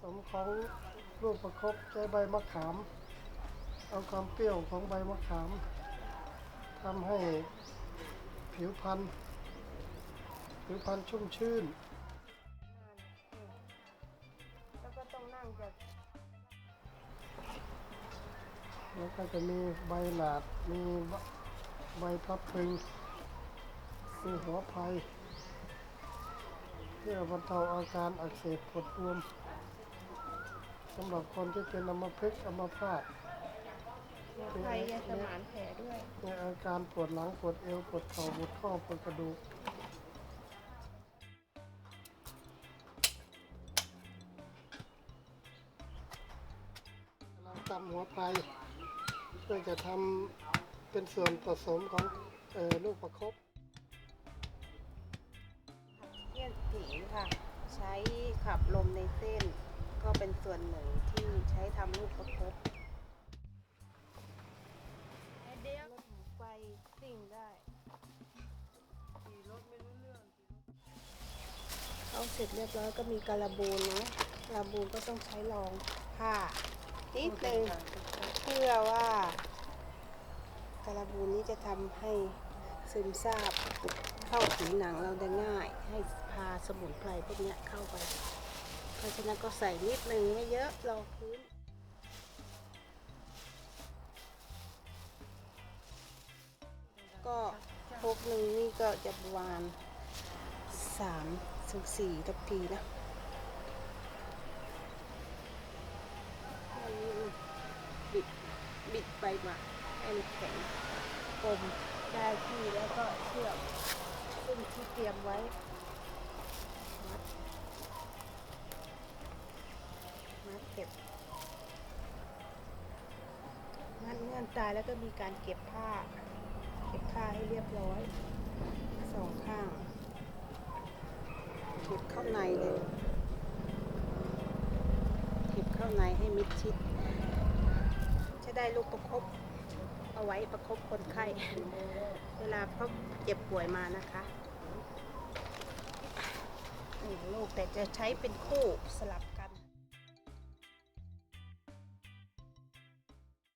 สมของลูกประคบใช้ใบมะขาม เอาความเปรี้ยวของใบมะขามทำให้ผิวพรรณผิวพรรณชุ่มชื่น แล้วก็ต้องนั่งแบบแล้วก็จะมีใบหลาด มีใบพับพึง มีหัวไผ่เพื่อบรรเทาอาการอักเสบปวดบวม สำหรับคนที่เป็นอัมพฤกษ์อัมพาตไทยยาสมานแผลด้วยมีอาการปวดหลังปวดเอวปวดเข่าปวดข้อปวดกระดูกกำลังตำหัวไผ่เพื่อจะทำเป็นส่วนผสมของเออลูกประคบเยี่ยนผิวค่ะ ใช้ขับลมในเส้น ก็เป็นส่วนหนึ่งที่ใช้ทำลูกประคบเดียวรถหมูไฟสิ่งได้เอาเสร็จเรียบร้อยก็มีการะบูนนะการะบูนก็ต้องใช้รองผ้านิดนึงเพื่อว่าการะบูนนี้จะทำให้ซึมซาบเข้าผิวหนังเราได้ง่าย ให้พาสมุนไพรพวกเนี้ยเข้าไป เพราะฉะนั้นก็ใส่นิดนึงไม่เยอะรองพื้น ก็พกหนึ่งนี่ก็จะประมาณสามถึงสี่ทัพพีนะบิดบิดไปมาให้มันแข็งกลมได้ที่แล้วก็เชือกซึ่งที่เตรียมไว้มัดมัดเก็บ มัดเงื่อนตายแล้วก็มีการเก็บผ้า เก็บผ้าให้เรียบร้อยสองข้างเก็บเข้าในเลยเก็บเข้าในให้มิดชิด จะได้ลูกประคบเอาไว้ประคบคนไข้ เวลาเขาเจ็บป่วยมานะคะหนึ่งลูกแต่จะใช้เป็นคู่สลับ